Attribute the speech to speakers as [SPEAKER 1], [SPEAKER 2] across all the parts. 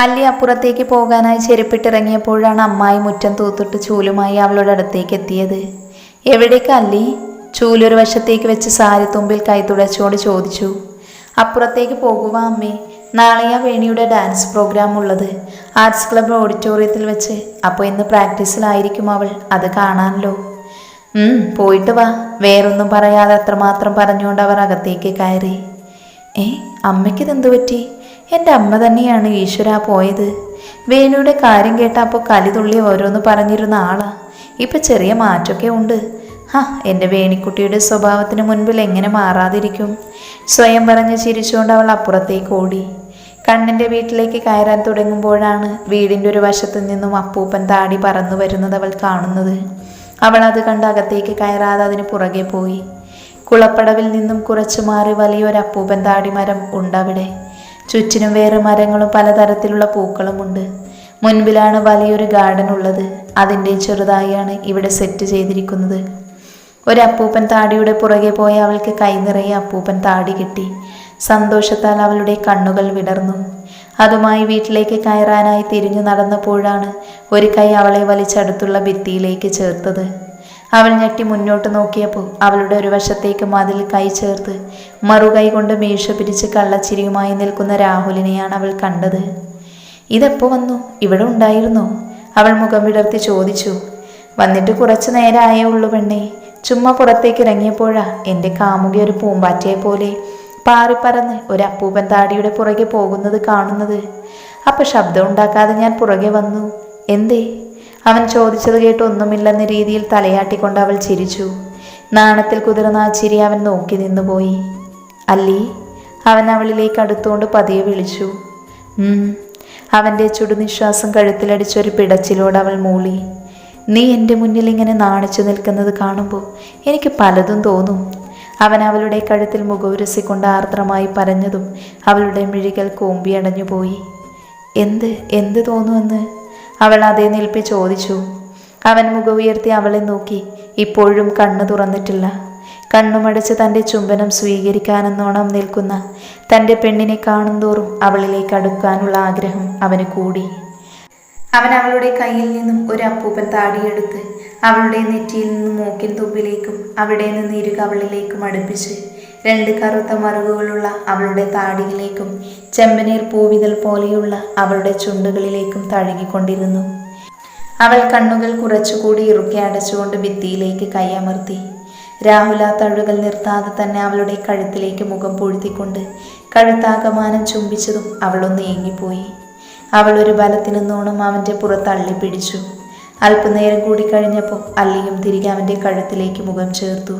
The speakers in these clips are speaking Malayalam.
[SPEAKER 1] അല്ലി അപ്പുറത്തേക്ക് പോകാനായി ചെരുപ്പിട്ടിറങ്ങിയപ്പോഴാണ് അമ്മായി മുറ്റം തൂത്തിട്ട് ചൂലുമായി അവളുടെ അടുത്തേക്ക് എത്തിയത്. എവിടേക്ക് അല്ലി? ചൂലൊരു വശത്തേക്ക് വെച്ച് സാരി തുമ്പിൽ കൈ തുടച്ചുകൊണ്ട് ചോദിച്ചു. അപ്പുറത്തേക്ക് പോകുക അമ്മേ. നാളെയാ വേണിയുടെ ഡാൻസ് പ്രോഗ്രാം ഉള്ളത്. ആർട്സ് ക്ലബ് ഓഡിറ്റോറിയത്തിൽ വെച്ച്. അപ്പോൾ ഇന്ന് പ്രാക്ടീസിലായിരിക്കും അവൾ. അത് കാണാനല്ലോ പോയിട്ട് വാ. വേറൊന്നും പറയാതെ അത്രമാത്രം പറഞ്ഞുകൊണ്ട് അവർ അകത്തേക്ക് കയറി. ഏ അമ്മയ്ക്കിതെന്തു പറ്റി? എന്റെ അമ്മ തന്നെയാണ് ഈശ്വര പോയത്. വേണുയുടെ കാര്യം കേട്ടപ്പോൾ കലിതുള്ളി ഓരോന്ന് പറഞ്ഞിരുന്ന ആളാ. ഇപ്പം ചെറിയ മാറ്റമൊക്കെ ഉണ്ട്. ഹാ എന്റെ വേണിക്കുട്ടിയുടെ സ്വഭാവത്തിന് മുൻപിൽ എങ്ങനെ മാറാതിരിക്കും? സ്വയം പറഞ്ഞ് ചിരിച്ചുകൊണ്ട് അവൾ അപ്പുറത്തേക്ക് ഓടി. കണ്ണിന്റെ വീട്ടിലേക്ക് കയറാൻ തുടങ്ങുമ്പോഴാണ് വീടിന്റെ ഒരു വശത്തു നിന്നും അപ്പൂപ്പൻ താടി പറന്നു വരുന്നത് അവൾ കാണുന്നത്. അവൾ അത് കണ്ട് അകത്തേക്ക് കയറാതെ അതിന് പുറകെ പോയി. കുളപ്പടവിൽ നിന്നും കുറച്ചു മാറി വലിയൊരു അപ്പൂപ്പൻ താടിമരം ഉണ്ടവിടെ. ചുറ്റിനും വേറെ മരങ്ങളും പലതരത്തിലുള്ള പൂക്കളുമുണ്ട് മുൻപിലാണ് വലിയൊരു ഗാർഡൻ ഉള്ളത്. അതിന്റെ ചെറുതായാണ് ഇവിടെ സെറ്റ് ചെയ്തിരിക്കുന്നത്. ഒരു അപ്പൂപ്പൻ താടിയുടെ പുറകെ പോയ അവൾക്ക് കൈനിറയെ അപ്പൂപ്പൻ താടി കിട്ടി. സന്തോഷത്താൽ അവളുടെ കണ്ണുകൾ വിടർന്നു. അതുമായി വീട്ടിലേക്ക് കയറാനായി തിരിഞ്ഞു നടന്നപ്പോഴാണ് ഒരു കൈ അവളെ വലിച്ചടുത്തുള്ള ഭിത്തിയിലേക്ക് ചേർത്തത്. അവൾ ഞെട്ടി മുന്നോട്ട് നോക്കിയപ്പോൾ അവളുടെ ഒരു വശത്തേക്ക് മതിൽ കൈ ചേർത്ത് മറുകൈ കൊണ്ട് മീശ പിരിച്ച് കള്ളച്ചിരിയുമായി നിൽക്കുന്ന രാഹുലിനെയാണ് അവൾ കണ്ടത്. ഇതെപ്പോൾ വന്നു? ഇവിടെ ഉണ്ടായിരുന്നോ? അവൾ മുഖം വിടർത്തി ചോദിച്ചു. വന്നിട്ട് കുറച്ചു നേരമായേ ഉള്ളൂ പെണ്ണേ. ചുമ്മാ പുറത്തേക്ക് ഇറങ്ങിയപ്പോഴാ എന്റെ കാമുകി ഒരു പൂമ്പാറ്റയെ പോലെ പാറിപ്പറന്ന് ഒരു അപ്പൂപ്പൻ താടിയുടെ പുറകെ പോകുന്നത് കാണുന്നത്. അപ്പൊ ശബ്ദം ഉണ്ടാക്കാതെ ഞാൻ പുറകെ വന്നു. എന്തേ? അവൻ ചോദിച്ചത് കേട്ട് ഒന്നുമില്ലെന്ന രീതിയിൽ തലയാട്ടിക്കൊണ്ട് അവൾ ചിരിച്ചു. നാണത്തിൽ കുതിർന്ന ആ ചിരി അവൻ നോക്കി നിന്നുപോയി. അല്ലി അവൻ അവളിലേക്ക് അടുത്തുകൊണ്ട് പതിയെ വിളിച്ചു. അവന്റെ ചുടുനിശ്വാസം കഴുത്തിലടിച്ചൊരു പിടച്ചിലോട് അവൾ മൂളി. നീ എന്റെ മുന്നിൽ ഇങ്ങനെ നാണിച്ചു നിൽക്കുന്നത് കാണുമ്പോൾ എനിക്ക് പലതും തോന്നും അവൻ അവളുടെ കഴുത്തിൽ മുഖവുരസിക്കൊണ്ട് ആർദ്രമായി പറഞ്ഞതും അവളുടെ മിഴികൾ കോമ്പിയടഞ്ഞു പോയി എന്ത് എന്ത് തോന്നുമെന്ന്? അവൾ അതേ നിൽപ്പി ചോദിച്ചു. അവൻ മുഖമുയർത്തി അവളെ നോക്കി. ഇപ്പോഴും കണ്ണു തുറന്നിട്ടില്ല. കണ്ണുമടച്ച് തന്റെ ചുംബനം സ്വീകരിക്കാനെന്നോണം നിൽക്കുന്ന തന്റെ പെണ്ണിനെ കാണുന്തോറും അവളിലേക്ക് അടുക്കാനുള്ള ആഗ്രഹം അവന് കൂടി. അവൻ അവളുടെ കയ്യിൽ നിന്നും ഒരു അപ്പൂപ്പൻ താടിയെടുത്ത് അവളുടെ നെറ്റിയിൽ നിന്നും മൂക്കിൻ തുമ്പിലേക്കും അവിടെ നിന്ന് ഇരുകവളിലേക്കും അടുപ്പിച്ച് രണ്ട് കറുത്ത മറുകുകളുള്ള അവളുടെ താടിയിലേക്കും ചെമ്പനീർ പൂവിതൽ പോലെയുള്ള അവളുടെ ചുണ്ടുകളിലേക്കും തഴുകിക്കൊണ്ടിരുന്നു. അവൾ കണ്ണുകൾ കുറച്ചുകൂടി ഇറുക്കി അടച്ചുകൊണ്ട് ഭിത്തിയിലേക്ക് കൈയമർത്തി. രാഹുൽ ആ തഴുകൽ നിർത്താതെ തന്നെ അവളുടെ കഴുത്തിലേക്ക് മുഖം പൊഴുത്തിക്കൊണ്ട് കഴുത്താകമാനം ചുംബിച്ചതും അവളൊന്ന് ഏങ്ങിപ്പോയി. അവൾ ഒരു ബലത്തിനെന്നോണം അവന്റെ പുറത്തള്ളി പിടിച്ചു. അല്പനേരം കൂടി കഴിഞ്ഞപ്പോൾ അല്ലിയും തിരികെ അവന്റെ കഴുത്തിലേക്ക് മുഖം ചേർത്തു.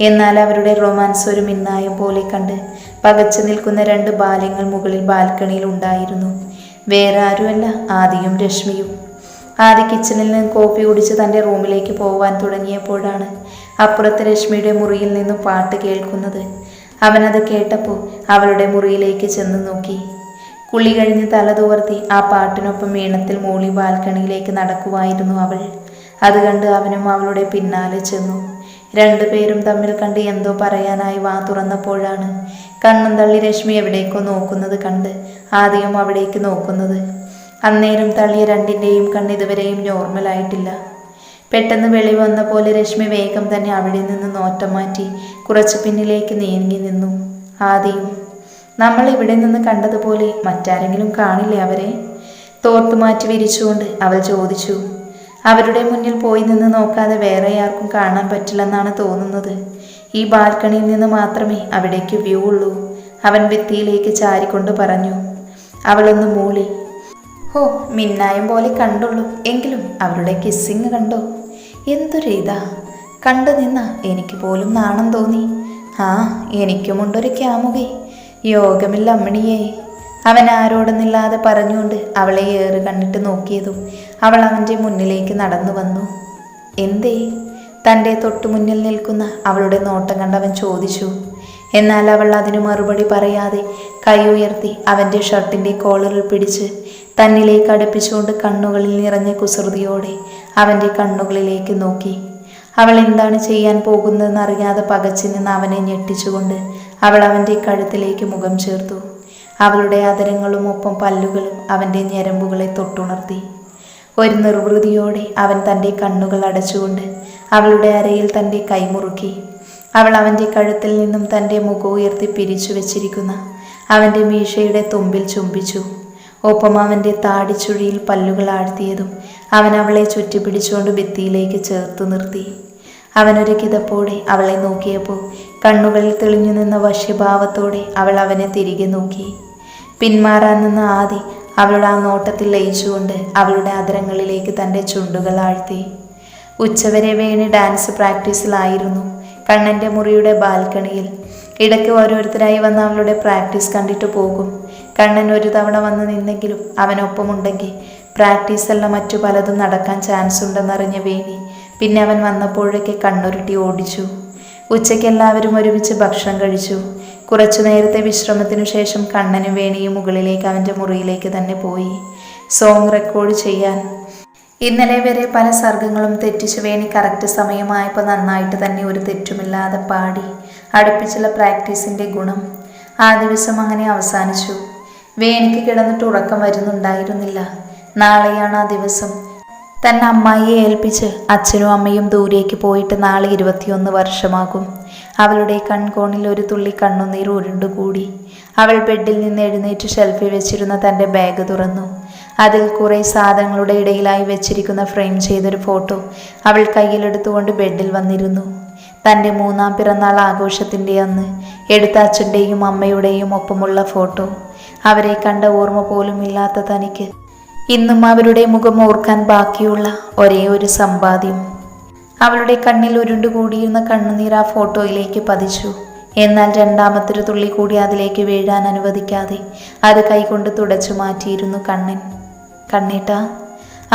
[SPEAKER 1] എന്നാൽ അവരുടെ റൊമാൻസ് ഒരു മിന്നായം പോലെ കണ്ട് പകച്ചു നിൽക്കുന്ന രണ്ട് ബാല്യങ്ങൾ മുകളിൽ ബാൽക്കണിയിൽ ഉണ്ടായിരുന്നു. വേറെ ആരുമല്ല ആദിയും രശ്മിയും. ആദ്യ കിച്ചണിൽ നിന്ന് കോഫി കുടിച്ച് തന്റെ റൂമിലേക്ക് പോകാൻ തുടങ്ങിയപ്പോഴാണ് അപ്പുറത്തെ രശ്മിയുടെ മുറിയിൽ നിന്നും പാട്ട് കേൾക്കുന്നത്. അവനത് കേട്ടപ്പോൾ അവളുടെ മുറിയിലേക്ക് ചെന്ന് നോക്കി. കുളി കഴിഞ്ഞ് തല തുവർത്തി ആ പാട്ടിനൊപ്പം ഈണത്തിൽ മൂളി ബാൽക്കണിയിലേക്ക് നടക്കുമായിരുന്നു അവൾ. അത് കണ്ട് അവനും അവളുടെ പിന്നാലെ ചെന്നു. രണ്ടുപേരും തമ്മിൽ കണ്ട് എന്തോ പറയാനായി വാ തുറന്നപ്പോഴാണ് കണ്ണും തള്ളി രശ്മി എവിടേക്കോ നോക്കുന്നത് കണ്ട് ആദ്യം അവിടേക്ക് നോക്കുന്നത്. അന്നേരം തള്ളിയ രണ്ടിന്റെയും കണ്ണ് ഇതുവരെയും നോർമലായിട്ടില്ല പെട്ടെന്ന് വെളി വന്ന പോലെ രശ്മി വേഗം തന്നെ അവിടെ നിന്ന് നോട്ടം മാറ്റി കുറച്ച് പിന്നിലേക്ക് നീങ്ങി നിന്നു. ആദ്യം നമ്മൾ ഇവിടെ നിന്ന് കണ്ടതുപോലെ മറ്റാരെങ്കിലും കാണില്ലേ അവരെ? തോർത്തു മാറ്റി വിരിച്ചുകൊണ്ട് അവൾ ചോദിച്ചു. അവരുടെ മുന്നിൽ പോയി നിന്ന് നോക്കാതെ വേറെ ആർക്കും കാണാൻ പറ്റില്ലെന്നാണ് തോന്നുന്നത്. ഈ ബാൽക്കണിയിൽ നിന്ന് മാത്രമേ അവിടേക്ക് വ്യൂ ഉള്ളൂ. അവൻ ഭിത്തിയിലേക്ക് ചാരിക്കൊണ്ട് പറഞ്ഞു. അവളൊന്ന് മൂളി. ഹോ മിന്നായം പോലെ കണ്ടുള്ളൂ. എങ്കിലും അവരുടെ കിസ്സിങ് കണ്ടോ? എന്തൊരു ഇതാ. കണ്ടു നിന്ന എനിക്ക് പോലും നാണം തോന്നി. ആ എനിക്കുമുണ്ടൊരു ക്യാമുകി. യോഗമില്ല അമ്മണിയേ. അവൻ ആരോടെന്നില്ലാതെ പറഞ്ഞുകൊണ്ട് അവളെ ഏറ് കണ്ടിട്ട് നോക്കിയതും അവൾ അവന്റെ മുന്നിലേക്ക് നടന്നു വന്നു. എന്തേ? തന്റെ തൊട്ടു മുന്നിൽ നിൽക്കുന്ന അവളുടെ നോട്ടം കണ്ടവൻ ചോദിച്ചു. എന്നാൽ അവൾ അതിന് മറുപടി പറയാതെ കൈ ഉയർത്തി അവന്റെ ഷർട്ടിന്റെ കോളറിൽ പിടിച്ച് തന്നിലേക്ക് അടുപ്പിച്ചുകൊണ്ട് കണ്ണുകളിൽ നിറഞ്ഞ കുസൃതിയോടെ അവന്റെ കണ്ണുകളിലേക്ക് നോക്കി. അവൾ എന്താണ് ചെയ്യാൻ പോകുന്നതെന്ന് അറിയാതെ പകച്ചു നിന്ന് അവനെ ഞെട്ടിച്ചുകൊണ്ട് അവൾ അവന്റെ കഴുത്തിലേക്ക് മുഖം ചേർത്തു. അവളുടെ അതരങ്ങളും ഒപ്പം പല്ലുകളും അവന്റെ ഞരമ്പുകളെ തൊട്ടുണർത്തി. ഒരു നിർവൃതിയോടെ അവൻ തന്റെ കണ്ണുകൾ അടച്ചുകൊണ്ട് അവളുടെ അരയിൽ തന്റെ കൈമുറുക്കി അവൾ അവന്റെ കഴുത്തിൽ നിന്നും തന്റെ മുഖം ഉയർത്തി പിരിച്ചു വെച്ചിരിക്കുന്ന അവന്റെ മീശയുടെ തുമ്പിൽ ചുംബിച്ചു. ഒപ്പം അവന്റെ താടിച്ചുഴിയിൽ പല്ലുകൾ ആഴ്ത്തിയതും അവൻ അവളെ ചുറ്റിപ്പിടിച്ചുകൊണ്ട് ഭിത്തിയിലേക്ക് ചേർത്ത് നിർത്തി. അവനൊരു കിതപ്പോടെ അവളെ നോക്കിയപ്പോൾ കണ്ണുകളിൽ തെളിഞ്ഞു നിന്ന വശ്യഭാവത്തോടെ അവൾ അവനെ തിരികെ നോക്കി. പിന്മാറാൻ നിന്ന ആദി അവളുടെ ആ നോട്ടത്തിൽ ലയിച്ചുകൊണ്ട് അവളുടെ അതരങ്ങളിലേക്ക് തന്റെ ചുണ്ടുകൾ ആഴ്ത്തി. ഉച്ചവരെ വേണി ഡാൻസ് പ്രാക്ടീസിലായിരുന്നു കണ്ണന്റെ മുറിയുടെ ബാൽക്കണിയിൽ ഇടയ്ക്ക് ഓരോരുത്തരായി വന്ന് അവളുടെ പ്രാക്ടീസ് കണ്ടിട്ട് പോകും. കണ്ണൻ ഒരു തവണ വന്ന് നിന്നെങ്കിലും അവനൊപ്പമുണ്ടെങ്കിൽ പ്രാക്ടീസ് മറ്റു പലതും നടക്കാൻ ചാൻസ് ഉണ്ടെന്നറിഞ്ഞ വേണി പിന്നെ അവൻ വന്നപ്പോഴൊക്കെ കണ്ണുരുട്ടി ഓടിച്ചു. ഉച്ചയ്ക്ക് എല്ലാവരും ഒരുമിച്ച് ഭക്ഷണം കഴിച്ചു. കുറച്ചു നേരത്തെ വിശ്രമത്തിനു ശേഷം കണ്ണനും വേണിയും മുകളിലേക്ക് അവന്റെ മുറിയിലേക്ക് തന്നെ പോയി. സോങ് റെക്കോർഡ് ചെയ്യാൻ. ഇന്നലെ വരെ പല സർഗങ്ങളും തെറ്റിച്ച് വേണി കറക്റ്റ് സമയമായപ്പോൾ നന്നായിട്ട് തന്നെ ഒരു തെറ്റുമില്ലാതെ പാടി. അടുപ്പിച്ചുള്ള പ്രാക്ടീസിന്റെ ഗുണം. ആ ദിവസം അങ്ങനെ അവസാനിച്ചു. വേണിക്ക് കിടന്നിട്ട് ഉറക്കം വരുന്നുണ്ടായിരുന്നില്ല. നാളെയാണ് ആ ദിവസം. തന്നെ അമ്മായിയെ ഏൽപ്പിച്ച് അച്ഛനും അമ്മയും ദൂരേക്ക് പോയിട്ട് നാളെ ഇരുപത്തിയൊന്ന് വർഷമാകും. അവളുടെ കൺകോണിൽ ഒരു തുള്ളി കണ്ണുനീർ ഉരുണ്ടുകൂടി. അവൾ ബെഡിൽ നിന്ന് എഴുന്നേറ്റ് ഷെൽഫിൽ വെച്ചിരുന്ന തന്റെ ബാഗ് തുറന്നു. അതിൽ കുറേ സാധനങ്ങളുടെ ഇടയിലായി വെച്ചിരിക്കുന്ന ഫ്രെയിം ചെയ്തൊരു ഫോട്ടോ അവൾ കയ്യിലെടുത്തുകൊണ്ട് ബെഡിൽ വന്നിരുന്നു. തന്റെ മൂന്നാം പിറന്നാൾ ആഘോഷത്തിന്റെ അന്ന് എടുത്ത അച്ഛന്റെയും അമ്മയുടെയും ഒപ്പമുള്ള ഫോട്ടോ. അവരെ കണ്ട ഓർമ്മ പോലും ഇല്ലാത്ത തനിക്ക് ഇന്നും അവരുടെ മുഖം ഓർക്കാൻ ബാക്കിയുള്ള ഒരേ ഒരു സമ്പാദ്യം. അവളുടെ കണ്ണിൽ ഉരുണ്ടുകൂടിയിരുന്ന കണ്ണുനീർ ആ ഫോട്ടോയിലേക്ക് പതിച്ചു. എന്നാൽ രണ്ടാമത്തൊരു തുള്ളി കൂടി അതിലേക്ക് വീഴാൻ അനുവദിക്കാതെ അത് കൈകൊണ്ട് തുടച്ചു മാറ്റിയിരുന്നു കണ്ണൻ. കണ്ണേട്ട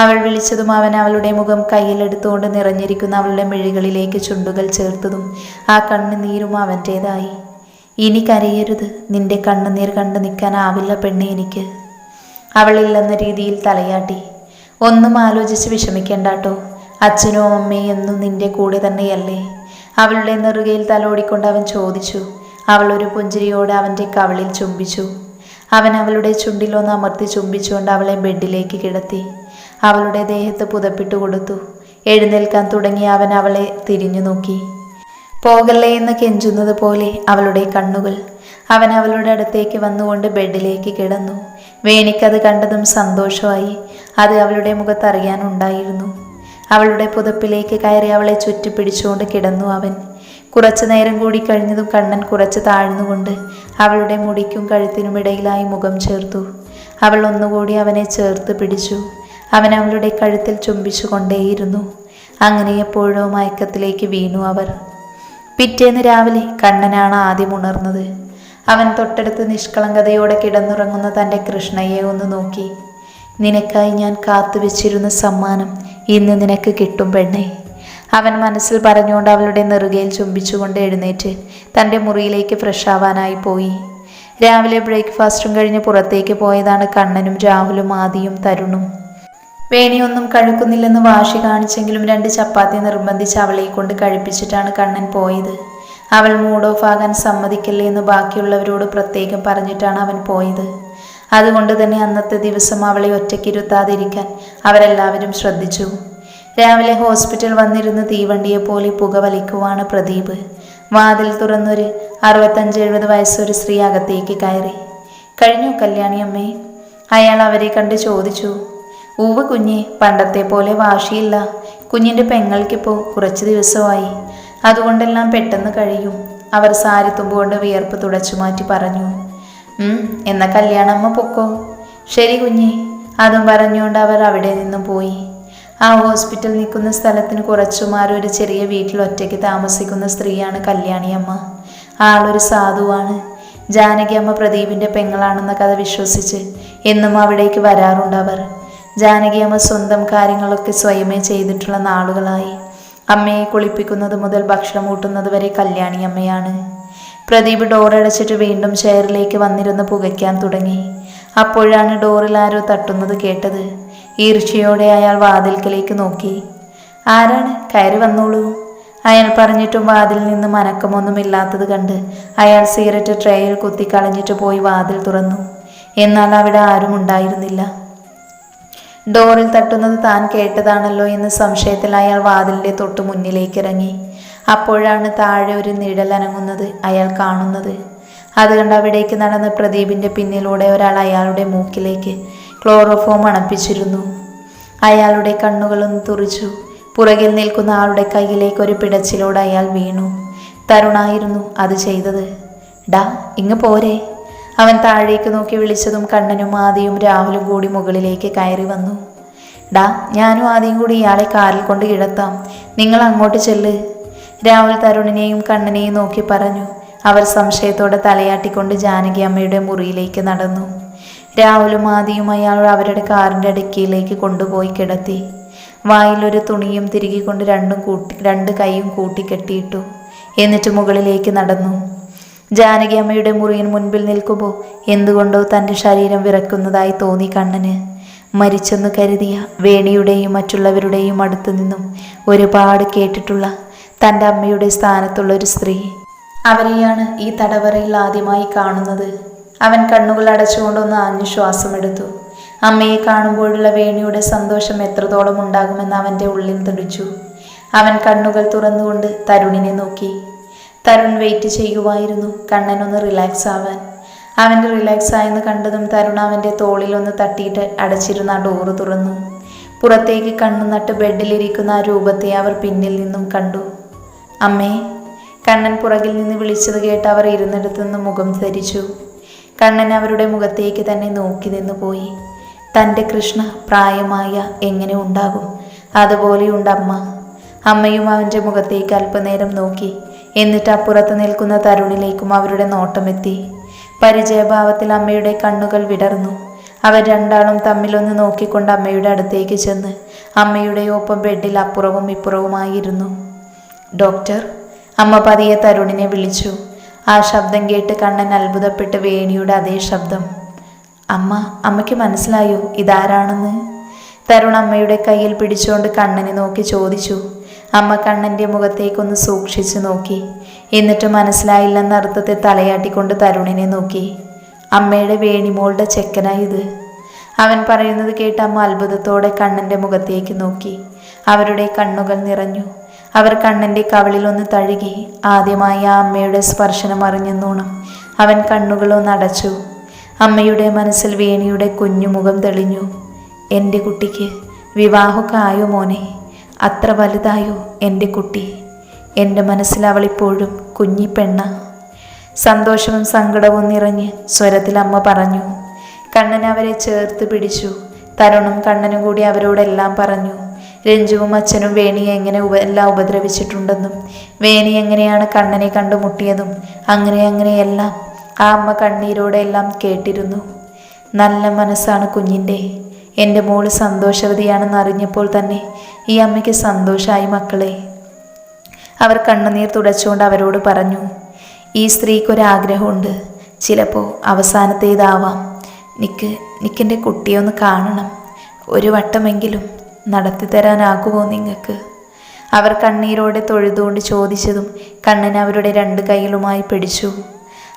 [SPEAKER 1] അവൾ വിളിച്ചതും അവൻ അവളുടെ മുഖം കയ്യിലെടുത്തുകൊണ്ട് നിറഞ്ഞിരിക്കുന്ന അവളുടെ മിഴികളിലേക്ക് ചുണ്ടുകൾ ചേർത്തതും ആ കണ്ണുനീരും അവന്റേതായി. ഇനി കരയരുത്. നിന്റെ കണ്ണുനീർ കണ്ടു നിൽക്കാനാവില്ല പെണ്ണെ എനിക്ക്. അവളില്ലെന്ന രീതിയിൽ തലയാട്ടി. ഒന്നും ആലോചിച്ച് വിഷമിക്കണ്ടാട്ടോ. അച്ഛനോ അമ്മയും എന്നും നിന്റെ കൂടെ തന്നെയല്ലേ? അവളുടെ നെറുകയിൽ തലോടിക്കൊണ്ട് അവൻ ചോദിച്ചു. അവൾ ഒരു പുഞ്ചിരിയോടെ അവന്റെ കവളിൽ ചുംബിച്ചു. അവൻ അവളുടെ ചുണ്ടിലൊന്ന് അമർത്തി ചുംബിച്ചുകൊണ്ട് അവളെ ബെഡിലേക്ക് കിടത്തി. അവളുടെ ദേഹത്ത് പുതപ്പിട്ട് കൊടുത്തു. എഴുന്നേൽക്കാൻ തുടങ്ങി അവൻ അവളെ തിരിഞ്ഞു നോക്കി പോകല്ലേ എന്ന് കെഞ്ചുന്നത് പോലെ അവളുടെ കണ്ണുകൾ അവൻ അവളുടെ അടുത്തേക്ക് വന്നുകൊണ്ട് ബെഡിലേക്ക് കിടന്നു. വേണിക്കത് കണ്ടതും സന്തോഷമായി. അത് അവളുടെ മുഖത്ത് അറിയാനുണ്ടായിരുന്നു അവളുടെ പുതപ്പിലേക്ക് കയറി അവളെ ചുറ്റി പിടിച്ചുകൊണ്ട് കിടന്നു അവൻ. കുറച്ചു നേരം കൂടി കഴിഞ്ഞതും കണ്ണൻ കുറച്ച് താഴ്ന്നുകൊണ്ട് അവളുടെ മുടിക്കും കഴുത്തിനും ഇടയിലായി മുഖം ചേർത്തു. അവൾ ഒന്നുകൂടി അവനെ ചേർത്ത് പിടിച്ചു. അവൻ അവളുടെ കഴുത്തിൽ ചുംബിച്ചു കൊണ്ടേയിരുന്നു അങ്ങനെ എപ്പോഴോ മയക്കത്തിലേക്ക് വീണു അവർ. പിറ്റേന്ന് രാവിലെ കണ്ണനാണ് ആദ്യം ഉണർന്നത്. അവൻ തൊട്ടടുത്ത് നിഷ്കളങ്കതയോടെ കിടന്നുറങ്ങുന്ന തന്റെ കൃഷ്ണയെ ഒന്ന് നോക്കി. നിനക്കായി ഞാൻ കാത്തുവെച്ചിരുന്ന സമ്മാനം ഇന്ന് നിനക്ക് കിട്ടും പെണ്ണേ അവൻ മനസ്സിൽ പറഞ്ഞുകൊണ്ട് അവളുടെ നെറുകയിൽ ചുംബിച്ചുകൊണ്ട് എഴുന്നേറ്റ് തന്റെ മുറിയിലേക്ക് ഫ്രഷ് ആവാനായി പോയി. രാവിലെ ബ്രേക്ക്ഫാസ്റ്റും കഴിഞ്ഞ് പുറത്തേക്ക് പോയതാണ് കണ്ണനും രാഹുലും ആദിയും തരുണും. വേണിയൊന്നും കഴുക്കുന്നില്ലെന്ന് വാശി കാണിച്ചെങ്കിലും രണ്ട് ചപ്പാത്തി നിർബന്ധിച്ച് അവളെ കൊണ്ട് കഴിപ്പിച്ചിട്ടാണ് കണ്ണൻ പോയത്. അവൾ മൂഡ് ഓഫ് ആകാൻ സമ്മതിക്കില്ലേ എന്ന് ബാക്കിയുള്ളവരോട് പ്രത്യേകം പറഞ്ഞിട്ടാണ് അവൻ പോയത്. അതുകൊണ്ട് തന്നെ അന്നത്തെ ദിവസം അവളെ ഒറ്റയ്ക്കിരുത്താതിരിക്കാൻ അവരെല്ലാവരും ശ്രദ്ധിച്ചു. രാവിലെ ഹോസ്പിറ്റൽ വന്നിരുന്ന് തീവണ്ടിയെ പോലെ പുക വലിക്കുവാണ് പ്രദീപ്. വാതിൽ തുറന്നൊരു അറുപത്തഞ്ച് എഴുപത് വയസ്സൊരു സ്ത്രീ അകത്തേക്ക് കയറി. കഴിഞ്ഞു കല്യാണി അമ്മേ അയാൾ അവരെ കണ്ട് ചോദിച്ചു. ഊവ് കുഞ്ഞെ പണ്ടത്തെ പോലെ വാശിയില്ല. കുഞ്ഞിന്റെ പെങ്ങൾക്കിപ്പോൾ കുറച്ച് ദിവസമായി. അതുകൊണ്ടെല്ലാം പെട്ടെന്ന് കഴിയും. അവർ സാരി തുമ്പുകൊണ്ട് വിയർപ്പ് തുടച്ചു മാറ്റി പറഞ്ഞു എന്ന കല്യാണമ്മ പൊക്കോ? ശരി കുഞ്ഞി അതും പറഞ്ഞുകൊണ്ട് അവർ അവിടെ നിന്നും പോയി. ആ ഹോസ്പിറ്റൽ നിൽക്കുന്ന സ്ഥലത്തിന് കുറച്ചു മാറി ഒരു ചെറിയ വീട്ടിൽ ഒറ്റയ്ക്ക് താമസിക്കുന്ന സ്ത്രീയാണ് കല്യാണിയമ്മ ആളൊരു സാധുവാണ്. ജാനകിയമ്മ പ്രദീപിന്റെ പെങ്ങളാണെന്ന കഥ വിശ്വസിച്ച് എന്നും അവിടേക്ക് വരാറുണ്ട് അവർ. ജാനകിയമ്മ സ്വന്തം കാര്യങ്ങളൊക്കെ സ്വയമേ ചെയ്തിട്ടുള്ള നാളുകളായി. അമ്മയെ കുളിപ്പിക്കുന്നത് മുതൽ ഭക്ഷണം ഊട്ടുന്നത് വരെ കല്യാണി അമ്മയാണ്. പ്രദീപ് ഡോർ അടച്ചിട്ട് വീണ്ടും ചെയറിലേക്ക് വന്നിരുന്ന് പുകയ്ക്കാൻ തുടങ്ങി. അപ്പോഴാണ് ഡോറിൽ ആരോ തട്ടുന്നത് കേട്ടത്. ഈർഷ്യയോടെ അയാൾ വാതിൽക്കലേക്ക് നോക്കി. ആരാണ്? കയറി വന്നോളൂ. അയാൾ പറഞ്ഞിട്ടും വാതിൽ നിന്ന് മനക്കമൊന്നുമില്ലാത്തത് കണ്ട് അയാൾ സിഗരറ്റ് ട്രേയിൽ കുത്തിക്കളഞ്ഞിട്ട് പോയി വാതിൽ തുറന്നു. എന്നാൽ അവിടെ ആരും ഉണ്ടായിരുന്നില്ല ഡോറിൽ തട്ടുന്നത് താൻ കേട്ടതാണല്ലോ എന്ന സംശയത്തിൽ അയാൾ വാതിലിന്റെ തൊട്ടു മുന്നിലേക്ക് ഇറങ്ങി അപ്പോഴാണ് താഴെ ഒരു നിഴൽ അനങ്ങുന്നത് അയാൾ കാണുന്നത്. അത് കണ്ട് അവിടേക്ക് നടന്ന പ്രദീപിന്റെ പിന്നിലൂടെ ഒരാൾ അയാളുടെ മൂക്കിലേക്ക് ക്ലോറോഫോം അണപ്പിച്ചിരുന്നു. അയാളുടെ കണ്ണുകളൊന്ന് തുറിച്ചു. പുറകിൽ നിൽക്കുന്ന ആളുടെ കയ്യിലേക്ക് ഒരു പിടച്ചിലോട് അയാൾ വീണു. തരുണായിരുന്നു അത് ചെയ്തത്. ഡാ ഇങ്ങ് പോരെ. അവൻ താഴേക്ക് നോക്കി വിളിച്ചതും കണ്ണനും ആദിയും രാഹുലും കൂടി മുകളിലേക്ക് കയറി വന്നു. ഡാ ഞാനും ആദ്യം കൂടി ഇയാളെ കാറിൽ കൊണ്ട് കിടത്താം. നിങ്ങൾ അങ്ങോട്ട് ചെല്ല്. രാഹുൽ തരുണിനെയും കണ്ണനെയും നോക്കി പറഞ്ഞു. അവർ സംശയത്തോടെ തലയാട്ടിക്കൊണ്ട് ജാനകി അമ്മയുടെ മുറിയിലേക്ക് നടന്നു. രാഹുലും ആദിയും അയാൾ അവരുടെ കാറിന്റെ അടുക്കിയിലേക്ക് കൊണ്ടുപോയി കിടത്തി. വായിലൊരു തുണിയും തിരികെ കൊണ്ട് രണ്ടും കൂട്ടി രണ്ട് കൈയും കൂട്ടിക്കെട്ടിയിട്ടു. എന്നിട്ട് മുകളിലേക്ക് നടന്നു. ജാനകി അമ്മയുടെ മുറിയിന് മുൻപിൽ നിൽക്കുമ്പോൾ എന്തുകൊണ്ടോ തന്റെ ശരീരം വിറക്കുന്നതായി തോന്നി കണ്ണന്. മരിച്ചെന്ന് കരുതിയ വേണിയുടെയും മറ്റുള്ളവരുടെയും അടുത്തു നിന്നും ഒരുപാട് കേട്ടിട്ടുള്ള തന്റെ അമ്മയുടെ സ്ഥാനത്തുള്ള ഒരു സ്ത്രീ. അവരെയാണ് ഈ തടവറയിൽ ആദ്യമായി കാണുന്നത്. അവൻ കണ്ണുകൾ അടച്ചുകൊണ്ടൊന്ന് ആഞ്ഞു ശ്വാസമെടുത്തു. അമ്മയെ കാണുമ്പോഴുള്ള വേണിയുടെ സന്തോഷം എത്രത്തോളം ഉണ്ടാകുമെന്ന് അവന്റെ ഉള്ളിൽ തുടിച്ചു അവൻ കണ്ണുകൾ തുറന്നുകൊണ്ട് തരുണിനെ നോക്കി. തരുൺ വെയിറ്റ് ചെയ്യുമായിരുന്നു കണ്ണനൊന്ന് റിലാക്സ് ആവാൻ. അവന്റെ റിലാക്സ് ആയെന്ന് കണ്ടതും തരുൺ അവന്റെ തോളിലൊന്ന് തട്ടിയിട്ട് അടച്ചിരുന്ന ഡോറ് തുറന്നു. പുറത്തേക്ക് കണ്ണു നട്ട് ബെഡിലിരിക്കുന്ന ആ രൂപത്തെ അവർ പിന്നിൽ നിന്നും കണ്ടു. അമ്മേ കണ്ണൻ പുറകിൽ നിന്ന് വിളിച്ചത് കേട്ട് അവർ ഇരുന്നിടത്തു നിന്ന് മുഖം ധരിച്ചു. കണ്ണൻ അവരുടെ മുഖത്തേക്ക് തന്നെ നോക്കി നിന്ന് പോയി. തന്റെ കൃഷ്ണ പ്രായമായ എങ്ങനെ ഉണ്ടാകും? അതുപോലെയുണ്ട് അമ്മ. അമ്മയും അവന്റെ മുഖത്തേക്ക് അല്പനേരം നോക്കി. എന്നിട്ട് അപ്പുറത്ത് നിൽക്കുന്ന തരുണിലേക്കും അവരുടെ നോട്ടമെത്തി. പരിചയഭാവത്തിൽ അമ്മയുടെ കണ്ണുകൾ വിടർന്നു. അവർ രണ്ടാളും തമ്മിലൊന്ന് നോക്കിക്കൊണ്ട് അമ്മയുടെ അടുത്തേക്ക് ചെന്ന് അമ്മയുടെ ഒപ്പം ബെഡിൽ അപ്പുറവും ഇപ്പുറവുമായിരുന്നു. ഡോക്ടർ അമ്മ പതിയെ തരുണിനെ വിളിച്ചു. ആ ശബ്ദം കേട്ട് കണ്ണൻ അത്ഭുതപ്പെട്ട് വേണിയുടെ അതേ ശബ്ദം. അമ്മ അമ്മയ്ക്ക് മനസ്സിലായോ? ഇതാരാണെന്ന്? തരുൺ അമ്മയുടെ കയ്യിൽ പിടിച്ചുകൊണ്ട് കണ്ണനെ നോക്കി ചോദിച്ചു. അമ്മ കണ്ണന്റെ മുഖത്തേക്കൊന്ന് സൂക്ഷിച്ചു നോക്കി. എന്നിട്ട് മനസ്സിലായില്ലെന്ന അർത്ഥത്തെ തലയാട്ടിക്കൊണ്ട് തരുണിനെ നോക്കി. അമ്മയുടെ വേണിമോളുടെ ചെക്കനായത് അവൻ പറയുന്നത് കേട്ട് അമ്മ അത്ഭുതത്തോടെ കണ്ണന്റെ മുഖത്തേക്ക് നോക്കി. അവരുടെ കണ്ണുകൾ നിറഞ്ഞു. അവർ കണ്ണന്റെ കവളിലൊന്ന് തഴുകി. ആദ്യമായി ആ അമ്മയുടെ സ്പർശനം അറിഞ്ഞെന്നോണം. അവൻ കണ്ണുകളൊന്ന് അടച്ചു. അമ്മയുടെ മനസ്സിൽ വേണിയുടെ കുഞ്ഞുമുഖം തെളിഞ്ഞു. എന്റെ കുട്ടിക്ക് വിവാഹമൊക്കെ ആയോ മോനെ? അത്ര വലുതായോ എന്റെ കുട്ടി? എന്റെ മനസ്സിൽ അവളിപ്പോഴും കുഞ്ഞിപ്പെണ്ണ സന്തോഷവും സങ്കടവും നിറഞ്ഞ് സ്വരത്തിൽ അമ്മ പറഞ്ഞു കണ്ണൻ അവരെ ചേർത്ത് പിടിച്ചു. തരുണും കണ്ണനും കൂടി അവരോടെല്ലാം പറഞ്ഞു രഞ്ജുവും അച്ഛനും വേണിയെ എങ്ങനെ ഉപ എല്ലാം ഉപദ്രവിച്ചിട്ടുണ്ടെന്നും വേണി എങ്ങനെയാണ് കണ്ണനെ കണ്ടുമുട്ടിയതും അങ്ങനെ അങ്ങനെയെല്ലാം ആ അമ്മ കണ്ണീരോടെ എല്ലാം കേട്ടിരുന്നു. നല്ല മനസ്സാണ് കുഞ്ഞിന്റെ എന്റെ മോൾ സന്തോഷവതിയാണെന്ന് അറിഞ്ഞപ്പോൾ തന്നെ ഈ അമ്മയ്ക്ക് സന്തോഷമായി മക്കളെ. അവർ കണ്ണുനീർ തുടച്ചുകൊണ്ട് അവരോട് പറഞ്ഞു ഈ സ്ത്രീക്കൊരാഗ്രഹമുണ്ട്. ചിലപ്പോൾ അവസാനത്തേതാവാം. നിക്ക് നിക്കെന്റെ കുട്ടിയെ ഒന്ന് കാണണം. ഒരു വട്ടമെങ്കിലും നടത്തി തരാനാകുമോ നിങ്ങൾക്ക് അവർ കണ്ണീരോടെ തൊഴുതുകൊണ്ട് ചോദിച്ചതും കണ്ണൻ അവരുടെ രണ്ട് കൈകളുമായി പിടിച്ചു.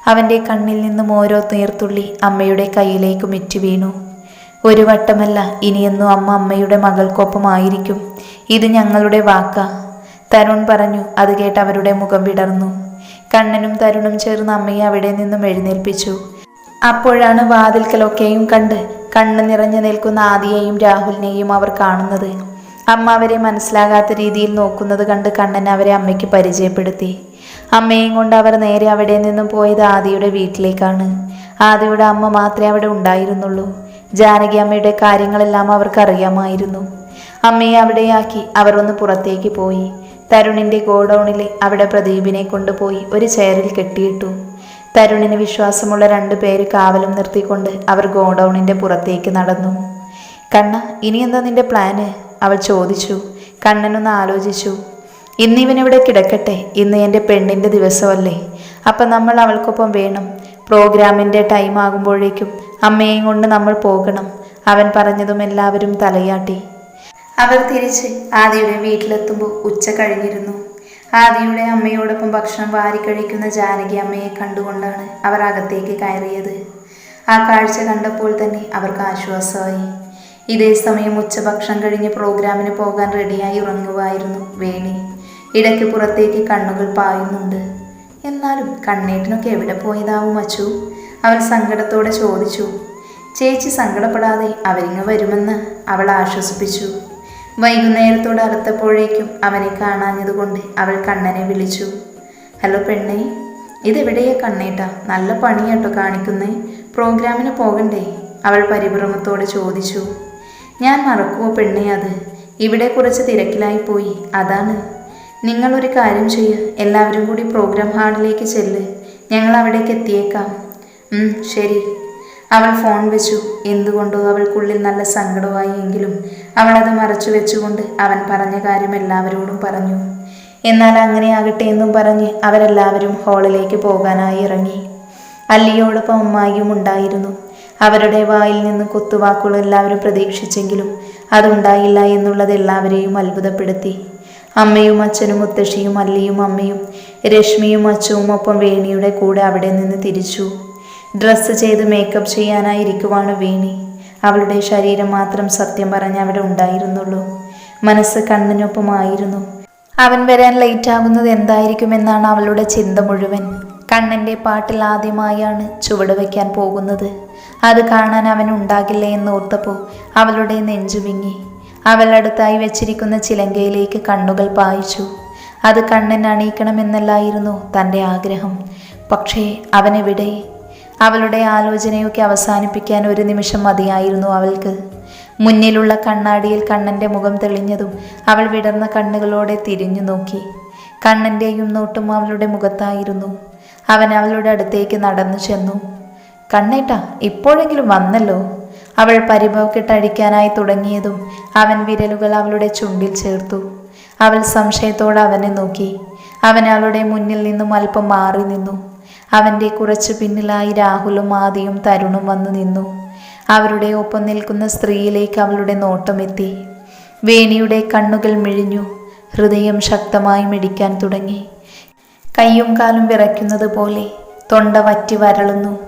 [SPEAKER 1] അവന്റെ കണ്ണിൽ നിന്നും ഓരോ നീർത്തുള്ളി അമ്മയുടെ കയ്യിലേക്ക് മിറ്റു വീണു ഒരു വട്ടമല്ല ഇനിയെന്നും അമ്മ അമ്മയുടെ മകൾക്കൊപ്പമായിരിക്കും. ഇത് ഞങ്ങളുടെ വാക്കാ. തരുൺ പറഞ്ഞു അത് കേട്ട് അവരുടെ മുഖം വിടർന്നു. കണ്ണനും തരുണും ചേർന്ന് അമ്മയെ അവിടെ നിന്നും എഴുന്നേൽപ്പിച്ചു. അപ്പോഴാണ് വാതിൽക്കലൊക്കെയും കണ്ട് കണ്ണ് നിറഞ്ഞു നിൽക്കുന്ന ആദിയെയും രാഹുലിനെയും അവർ കാണുന്നത്. അമ്മ അവരെ മനസ്സിലാകാത്ത രീതിയിൽ നോക്കുന്നത് കണ്ട് കണ്ണൻ അവരെ അമ്മയ്ക്ക് പരിചയപ്പെടുത്തി. അമ്മയും കൊണ്ട് അവർ നേരെ അവിടെ നിന്നും പോയത് ആദിയുടെ വീട്ടിലേക്കാണ്. ആദിയുടെ അമ്മ മാത്രമേ അവിടെ ഉണ്ടായിരുന്നുള്ളൂ. ജാനകി അമ്മയുടെ കാര്യങ്ങളെല്ലാം അവർക്കറിയാമായിരുന്നു അമ്മയെ അവിടെയാക്കി അവർ ഒന്ന് പുറത്തേക്ക് പോയി. തരുണിന്റെ ഗോഡൗണിൽ അവിടെ പ്രദീപിനെ കൊണ്ടുപോയി ഒരു ചെയറിൽ കെട്ടിയിട്ടു. തരുണിന് വിശ്വാസമുള്ള രണ്ടു പേര് കാവലും നിർത്തിക്കൊണ്ട് അവർ ഗോഡൌണിന്റെ പുറത്തേക്ക് നടന്നു. കണ്ണ ഇനി എന്താ നിന്റെ പ്ലാന് അവൾ ചോദിച്ചു. കണ്ണനൊന്ന് ആലോചിച്ചു. ഇന്ന് ഇവനിവിടെ കിടക്കട്ടെ. ഇന്ന് എന്റെ പെണ്ണിന്റെ ദിവസമല്ലേ. അപ്പം നമ്മൾ അവൾക്കൊപ്പം വേണം. പ്രോഗ്രാമിന്റെ ടൈം ആകുമ്പോഴേക്കും അമ്മയെയും കൊണ്ട് നമ്മൾ പോകണം. അവൻ പറഞ്ഞതും എല്ലാവരും തലയാട്ടി. അവർ തിരിച്ച് ആദിയുടെ വീട്ടിലെത്തുമ്പോൾ ഉച്ച കഴിഞ്ഞിരുന്നു. ആദിയുടെ അമ്മയോടൊപ്പം ഭക്ഷണം വാരി കഴിക്കുന്ന ജാനകി അമ്മയെ കണ്ടുകൊണ്ടാണ് അവർ അകത്തേക്ക് കയറിയത്. ആ കാഴ്ച കണ്ടപ്പോൾ തന്നെ അവർക്ക് ആശ്വാസമായി. ഇതേ സമയം ഉച്ചഭക്ഷണം കഴിഞ്ഞ് പ്രോഗ്രാമിന് പോകാൻ റെഡിയായി ഉറങ്ങുമായിരുന്നു വേണി. ഇടയ്ക്ക് പുറത്തേക്ക് കണ്ണുകൾ പായുന്നുണ്ട്. എന്നാലും കണ്ണേട്ടിനൊക്കെ എവിടെ പോയതാവും അച്ചു? അവൾ സങ്കടത്തോടെ ചോദിച്ചു. ചേച്ചി സങ്കടപ്പെടാതെ അവരിങ്ങ് വരുമെന്ന് അവൾ ആശ്വസിപ്പിച്ചു. വൈകുന്നേരത്തോട് അടുത്തപ്പോഴേക്കും അവനെ കാണാഞ്ഞതുകൊണ്ട് അവൾ കണ്ണനെ വിളിച്ചു. ഹലോ പെണ്ണേ ഇതെവിടെയാ കണ്ണേട്ട? നല്ല പണിയാട്ടോ കാണിക്കുന്നേ. പ്രോഗ്രാമിന് പോകണ്ടേ? അവൾ പരിഭ്രമത്തോടെ ചോദിച്ചു. ഞാൻ മറക്കുവോ പെണ്ണേ അത്? ഇവിടെ കുറച്ച് തിരക്കിലായി പോയി. അതാണ്. നിങ്ങളൊരു കാര്യം ചെയ്യ്. എല്ലാവരും കൂടി പ്രോഗ്രാം ഹാളിലേക്ക് ചെല്ല്. ഞങ്ങൾ അവിടേക്ക് എത്തിയേക്കാം. ശരി. അവൾ ഫോൺ വെച്ചു. എന്തുകൊണ്ടോ അവൾക്കുള്ളിൽ നല്ല സങ്കടമായി എങ്കിലും അവൾ അത് മറച്ചു വെച്ചുകൊണ്ട് അവൻ പറഞ്ഞ കാര്യം എല്ലാവരോടും പറഞ്ഞു. എന്നാൽ അങ്ങനെ ആകട്ടെ എന്നും പറഞ്ഞ് അവരെല്ലാവരും ഹാളിലേക്ക് പോകാനായി ഇറങ്ങി. അല്ലിയോടൊപ്പം അമ്മായിയും ഉണ്ടായിരുന്നു. അവരുടെ വായിൽ നിന്ന് കുത്തുവാക്കുകൾ എല്ലാവരും പ്രതീക്ഷിച്ചെങ്കിലും അതുണ്ടായില്ല എന്നുള്ളത് എല്ലാവരെയും അത്ഭുതപ്പെടുത്തി. അമ്മയും അച്ഛനും മുത്തശ്ശിയും അല്ലിയും അമ്മയും രശ്മിയും അച്ഛവും ഒപ്പം വേണിയുടെ കൂടെ അവിടെ നിന്ന് തിരിച്ചു. ഡ്രസ്സ് ചെയ്ത് മേക്കപ്പ് ചെയ്യാനായിരിക്കുവാണ് വേണി. അവളുടെ ശരീരം മാത്രം സത്യം പറഞ്ഞ് അവിടെ ഉണ്ടായിരുന്നുള്ളൂ. മനസ്സ് കണ്ണിനൊപ്പമായിരുന്നു. അവൻ വരാൻ ലേറ്റ് ആകുന്നത് എന്തായിരിക്കുമെന്നാണ് അവളുടെ ചിന്ത മുഴുവൻ. കണ്ണന്റെ പാട്ടിൽ ആദ്യമായാണ് ചുവട് വയ്ക്കാൻ പോകുന്നത്. അത് കാണാൻ അവൻ ഉണ്ടാകില്ല എന്നോർത്തപ്പോൾ അവളുടെ നെഞ്ചു വിങ്ങി. അവൾ അടുത്തായി വെച്ചിരിക്കുന്ന ചിലങ്കയിലേക്ക് കണ്ണുകൾ പായിച്ചു. അത് കണ്ണൻ അണിയിക്കണമെന്നല്ലായിരുന്നു തന്റെ ആഗ്രഹം. പക്ഷേ അവനെവിടെ? അവളുടെ ആലോചനയൊക്കെ അവസാനിപ്പിക്കാൻ ഒരു നിമിഷം മതിയായിരുന്നു അവൾക്ക്. മുന്നിലുള്ള കണ്ണാടിയിൽ കണ്ണന്റെ മുഖം തെളിഞ്ഞതും അവൾ വിടർന്ന കണ്ണുകളോടെ തിരിഞ്ഞു നോക്കി. കണ്ണന്റെയും നോട്ടും അവളുടെ മുഖത്തായിരുന്നു. അവൻ അവളുടെ അടുത്തേക്ക് നടന്നു ചെന്നു. കണ്ണേട്ടാ ഇപ്പോഴെങ്കിലും വന്നല്ലോ? അവൾ പരിഭവക്കെട്ടടിക്കാനായി തുടങ്ങിയതും അവൻ വിരലുകൾ അവളുടെ ചുണ്ടിൽ ചേർത്തു. അവൾ സംശയത്തോടെ അവനെ നോക്കി. അവൻ അവളുടെ മുന്നിൽ നിന്നും അല്പം മാറി നിന്നു. അവന്റെ കുറച്ചു പിന്നിലായി രാഹുലും ആദിയും തരുണും വന്നു നിന്നു. അവരുടെ ഒപ്പം നിൽക്കുന്ന സ്ത്രീയിലേക്ക് അവളുടെ നോട്ടമെത്തി. വേണിയുടെ കണ്ണുകൾ മിഴിഞ്ഞു. ഹൃദയം ശക്തമായി മിടിക്കാൻ തുടങ്ങി. കയ്യും കാലും വിറയ്ക്കുന്നത് പോലെ തൊണ്ട വറ്റി വരളുന്നു.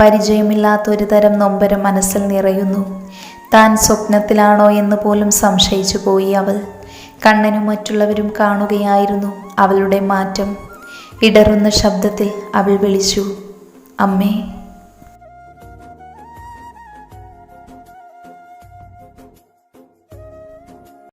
[SPEAKER 1] പരിചയമില്ലാത്ത ഒരു തരം നൊമ്പരം മനസ്സിൽ നിറയുന്നു. താൻ സ്വപ്നത്തിലാണോ എന്ന് പോലും സംശയിച്ചു പോയി അവൾ. കണ്ണനും മറ്റുള്ളവരും കാണുകയായിരുന്നു അവളുടെ മാറ്റം. ഇടറുന്ന ശബ്ദത്തിൽ അവൾ വിളിച്ചു അമ്മേ